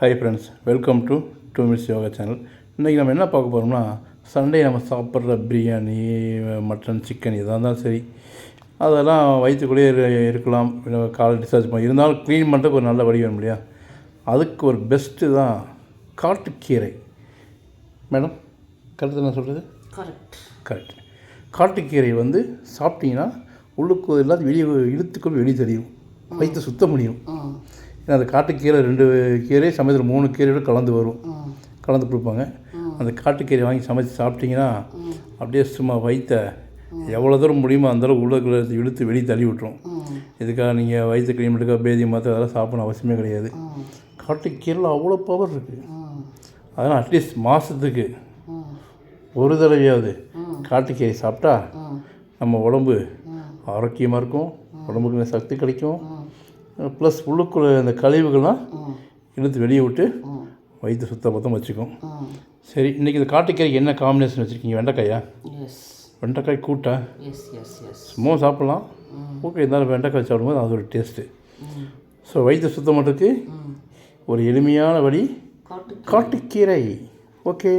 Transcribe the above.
Hi friends welcome to two minutes yoga channel இன்றைக்கி நம்ம என்ன பார்க்க போகிறோம்னா சண்டே நம்ம சாப்பிட்ற பிரியாணி மட்டன் சிக்கன் எதாக இருந்தாலும் சரி. அதெல்லாம் வயிற்றுக்குள்ளேயே இரு- இருக்கலாம். காலை டிஸ்சார்ஜ் பண்ணி இருந்தாலும் க்ளீன் பண்ணுறதுக்கு ஒரு நல்ல வழி வேணும் இல்லையா? அதுக்கு ஒரு பெஸ்ட்டு தான் காட்டுக்கீரை. மேடம் கருத்து என்ன சொல்கிறது கரெக்ட் கரெக்ட் காட்டுக்கீரை வந்து சாப்பிட்டீங்கன்னா உள்ளுக்கு எல்லாத்தையும் வெளியே இழுத்துக்கொண்டு வெளியே தெரியும். வயிற்று சுத்த முடியும் ஏன்னா அந்த காட்டுக்கீரை ரெண்டு கீரை சமயத்தில் மூணு கீரையோட கலந்து வரும். கலந்து கொடுப்பாங்க. அந்த காட்டுக்கீரை வாங்கி சமைச்சு சாப்பிட்டீங்கன்னா அப்படியே சும்மா வயிற்ற எவ்வளோ தூரம் முடியுமோ அந்தளவு உள்ளுக்குள்ள இழுத்து வெளியே தள்ளி விட்டுரும். இதுக்காக நீங்கள் வயிற்று க்ளீன் பண்ணுறதுக்காக பேதி மாத்திரை அதெல்லாம் சாப்பிடணும் அவசியமே கிடையாது. காட்டுக்கீரையில் அவ்வளோ பவர் இருக்குது அதனால் அட்லீஸ்ட் மாதத்துக்கு ஒரு தடவையாவது காட்டுக்கீரை சாப்பிட்டா நம்ம உடம்பு ஆரோக்கியமாக இருக்கும். உடம்புக்கு சக்தி கிடைக்கும். ப்ளஸ் உள்ளுக்குள்ள அந்த கழிவுகள்லாம் இழுத்து வெளியே விட்டு வயிற்று சுத்த பத்தம் வச்சுக்கும். சரி இன்றைக்கி இந்த காட்டுக்கீரைக்கு என்ன காம்பினேஷன் வச்சுருக்கீங்க? வெண்டைக்காயா? வெண்டைக்காய் கூட்டா. சும்மா சாப்பிட்லாம். ஓகே இருந்தாலும் வெண்டைக்காய் சாப்பிடும்போது அது ஒரு டேஸ்ட்டு ஸோ வயிற்று சுத்தம் பண்ணுறதுக்கு ம். ஒரு எளிமையான வழி காட்டு காட்டுக்கீரை. ஓகே